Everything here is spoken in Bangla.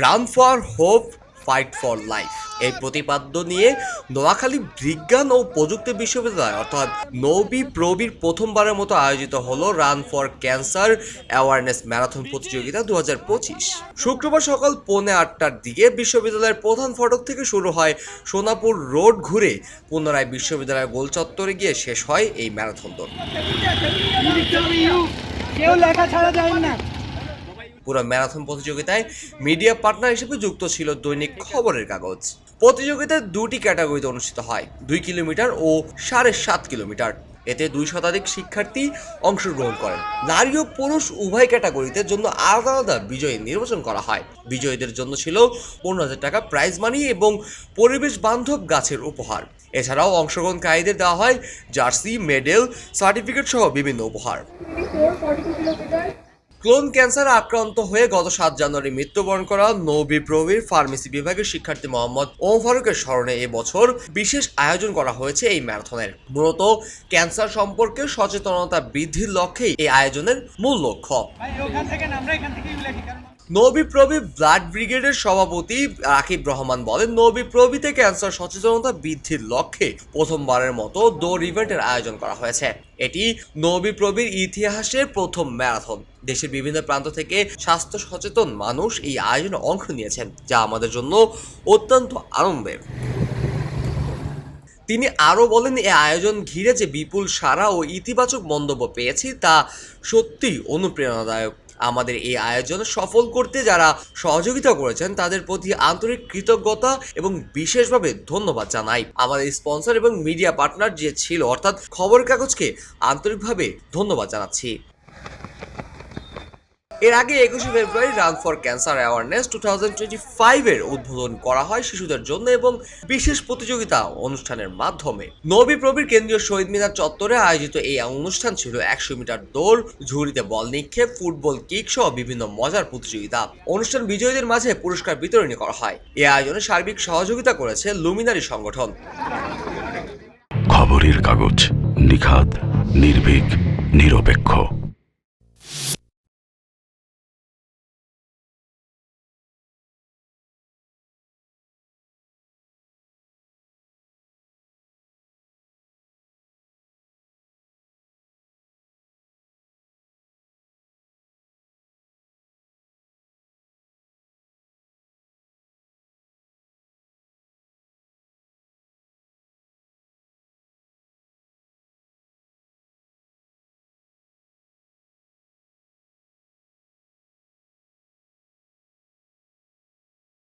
Run for hope fight for life এই প্রতিপাদ্য নিয়ে নোয়াখালী বিজ্ঞান ও প্রযুক্তি বিশ্ববিদ্যালয় অর্থাৎ নবি প্রবির প্রথমবারের মতো আয়োজিত হলো run for cancer awareness marathon প্রতিযোগিতা দু হাজার পঁচিশ। শুক্রবার সকাল পৌনে আটটার দিকে বিশ্ববিদ্যালয়ের প্রধান ফটক থেকে শুরু হয় সোনাপুর রোড ঘুরে। পুনরায় বিশ্ববিদ্যালয়ের গোল চত্বরে গিয়ে শেষ হয় এই ম্যারাথন দৌড়। কেউ লেখা ছাড়া যায় না। পুরো ম্যারাথন প্রতিযোগিতায় মিডিয়া পার্টনার হিসেবে যুক্ত ছিল দৈনিক খবরের কাগজ। প্রতিযোগিতায় দুটি ক্যাটাগরিতে অনুষ্ঠিত হয়, দুই কিলোমিটার ও সাড়ে সাত কিলোমিটার। এতে দুই শতাধিক শিক্ষার্থী অংশগ্রহণ করেন। নারী ও পুরুষ উভয় ক্যাটাগরিতে জন্য আলাদা আলাদা বিজয়ী নির্বাচন করা হয়। বিজয়ীদের জন্য ছিল পনেরো হাজার টাকা প্রাইজ মানি এবং পরিবেশ বান্ধব গাছের উপহার। এছাড়াও অংশগ্রহণকারীদের দেওয়া হয় জার্সি, মেডেল সার্টিফিকেট সহ বিভিন্ন উপহার। ক্লোন ক্যান্সার আক্রান্ত হয়ে গত সাত জানুয়ারি মৃত্যুবরণ করা নবী প্রবীর ফার্মেসি বিভাগের শিক্ষার্থী মোহাম্মদ ওম ফারুকের স্মরণে এবছর বিশেষ আয়োজন করা হয়েছে এই ম্যারাথনের। মূলত ক্যান্সার সম্পর্কে সচেতনতা বৃদ্ধির লক্ষ্যেই এই আয়োজনের মূল লক্ষ্য। ভাই ওখান থেকে না আমরা এখান থেকেই লেখি কারণ নবী প্রবি ব্লাড ব্রিগেডের সভাপতি রাকিব রহমান বলেন নবী প্রবিতে ক্যান্সার সচেতনতা বৃদ্ধির লক্ষ্যে প্রথমবারের মতো দৌড় ইভেন্টের আয়োজন করা হয়েছে। এটি নবী প্রবির ইতিহাসের প্রথম ম্যারাথন। দেশের বিভিন্ন প্রান্ত থেকে স্বাস্থ্য সচেতন মানুষ এই আয়োজনে অংশ নিয়েছেন, যা আমাদের জন্য অত্যন্ত আনন্দের। তিনি আরও বলেন, এ আয়োজন ঘিরে যে বিপুল সারা ও ইতিবাচক মন্তব্য পেয়েছি, তা সত্যিই অনুপ্রেরণাদায়ক। আমাদের এই আয়োজন সফল করতে যারা সহযোগিতা করেছেন, তাদের প্রতি আন্তরিক কৃতজ্ঞতা এবং বিশেষভাবে ধন্যবাদ জানাই। আমাদের স্পন্সর এবং মিডিয়া পার্টনার যে ছিল, অর্থাৎ খবর কাগজকে আন্তরিকভাবে ধন্যবাদ জানাচ্ছি। এর আগে একুশে ফেব্রুয়ারি run for cancer awareness two thousand ফাইভের উদ্বোধন করা হয় শিশুদের জন্য এবং বিশেষ প্রতিযোগিতা অনুষ্ঠানের মাধ্যমে। নবী প্রবীর কেন্দ্রীয় শহীদ মিনার চত্বরে আয়োজিত এই অনুষ্ঠান ছিল একশো মিটার দৌড়, ঝুড়িতে বল নিক্ষেপ, ফুটবল কিক সহ বিভিন্ন মজার প্রতিযোগিতা। অনুষ্ঠান বিজয়ীদের মাঝে পুরস্কার বিতরণী করা হয়। এই আয়োজনে সার্বিক সহযোগিতা করেছে লুমিনারি সংগঠন। খবরের কাগজ নিখাত নির্ভীক, নিরপেক্ষ।